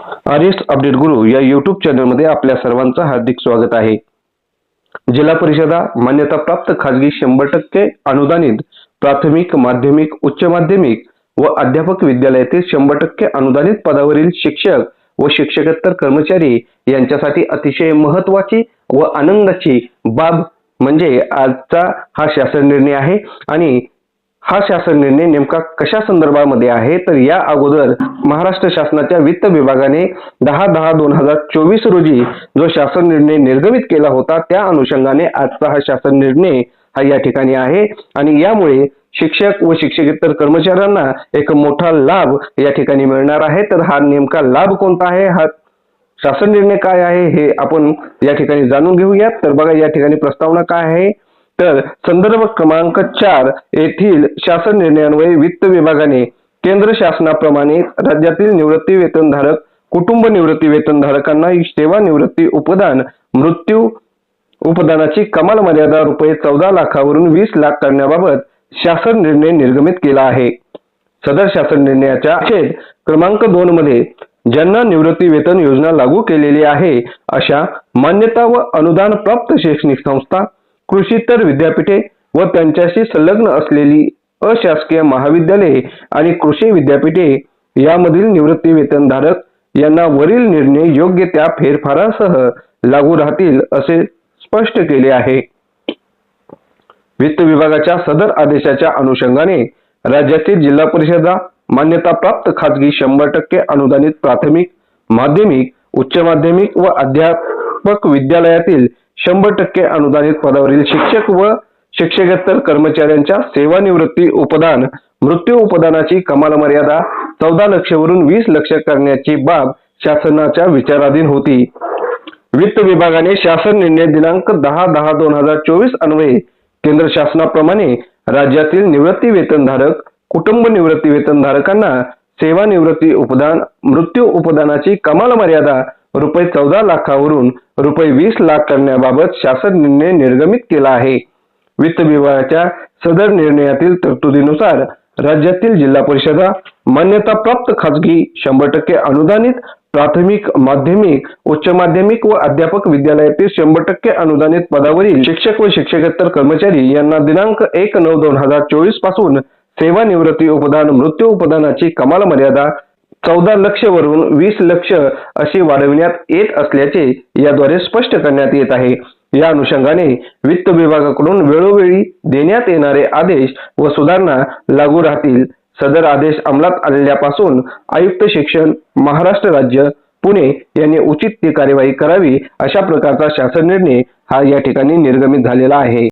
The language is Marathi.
आर अपडेट गुरु या युट्यूब चॅनलमध्ये आपल्या सर्वांचं हार्दिक स्वागत आहे. जिल्हा परिषदा मान्यताप्राप्त खाजगी शंभर टक्के अनुदानित प्राथमिक माध्यमिक उच्च माध्यमिक व अध्यापक विद्यालयातील शंभर टक्के अनुदानित पदावरील शिक्षक व शिक्षकोत्तर कर्मचारी यांच्यासाठी अतिशय महत्वाची व आनंदाची बाब म्हणजे आजचा हा शासन निर्णय आहे. आणि हा शासन निर्णय नेमका कशा संदर्भामध्ये आहे? तर या अगोदर महाराष्ट्र शासनाच्या वित्त विभागाने दहा दहा दोन हजार चोवीस रोजी जो शासन निर्णय निर्गमित केला होता त्या अनुषंगाने आजचा हा शासन निर्णय हा या ठिकाणी आहे. आणि यामुळे शिक्षक व शिक्षकेतर कर्मचाऱ्यांना एक मोठा लाभ या ठिकाणी मिळणार आहे. तर हा नेमका लाभ कोणता आहे? हा शासन निर्णय काय आहे? हे आपण या ठिकाणी जाणून घेऊयात. तर बघा या ठिकाणी प्रस्तावना काय आहे? तर संदर्भ क्रमांक चार येथील शासन निर्णयान्वये वित्त विभागाने केंद्र शासनाप्रमाणे राज्यातील निवृत्ती वेतनधारक कुटुंब निवृत्ती वेतनधारकांना सेवा निवृत्ती उपदान मृत्यू उपदानाची कमाल मर्यादा रुपये चौदा लाखावरून वीस लाख करण्याबाबत शासन निर्णय निर्गमित केला आहे. सदर शासन निर्णयाच्या छेद क्रमांक दोन मध्ये ज्यांना निवृत्ती वेतन योजना लागू केलेली आहे अशा मान्यता व अनुदान प्राप्त शैक्षणिक संस्था कृषीतर विद्यापीठे व त्यांच्याशी संलग्न असलेली अशासकीय महाविद्यालये आणि कृषी विद्यापीठे यामधील निवृत्ती वेतनधारक यांना वरील निर्णय योग्य त्या फेरफारासह लागू राहतील असे स्पष्ट केले आहे. वित्त विभागाच्या सदर आदेशाच्या अनुषंगाने राज्यातील जिल्हा परिषदा मान्यताप्राप्त खाजगी शंभर टक्के अनुदानित प्राथमिक माध्यमिक उच्च माध्यमिक व अध्यापक विद्यालयातील शंभर टक्के अनुदानित पदावरील शिक्षक व शिक्षकेतर कर्मचाऱ्यांच्या सेवानिवृत्ती उपदान मृत्यू उपदानाची कमाल मर्यादा चौदा लक्षवरून वीस लक्ष करण्याची बाब शासनाच्या विचाराधीन होती. वित्त विभागाने शासन निर्णय दिनांक दहा दहा दोन हजार चोवीस अन्वये केंद्र शासनाप्रमाणे राज्यातील निवृत्ती वेतनधारक कुटुंब निवृत्ती वेतनधारकांना सेवानिवृत्ती उपदान मृत्यू उपदानाची कमाल मर्यादा रुपये चौदा लाखावरून रुपये वीस लाख करण्याबाबत शासन निर्णय निर्गमित केला आहे. वित्त विभागाच्या सदर निर्णयातील तरतुदीनुसार राज्यातील जिल्हा परिषदा मान्यताप्राप्त खाजगी शंभर टक्के अनुदानित प्राथमिक माध्यमिक उच्च माध्यमिक व अध्यापक विद्यालयातील शंभर टक्के अनुदानित पदावरील शिक्षक व शिक्षकेतर कर्मचारी यांना दिनांक एक नऊ दोन हजार चोवीसपासून सेवानिवृत्ती उपदान मृत्यू उपदानाची कमाल मर्यादा चौदा लक्ष वरून वीस लक्ष अशी वाढविण्यात येत असल्याचे याद्वारे स्पष्ट करण्यात येत आहे. या अनुषंगाने वित्त विभागाकडून वेळोवेळी देण्यात येणारे आदेश व सुधारणा लागू राहतील. सदर आदेश अंमलात आलेल्यापासून आयुक्त शिक्षण महाराष्ट्र राज्य पुणे यांनी उचित ती कार्यवाही करावी अशा प्रकारचा शासन निर्णय हा या ठिकाणी निर्गमित झालेला आहे.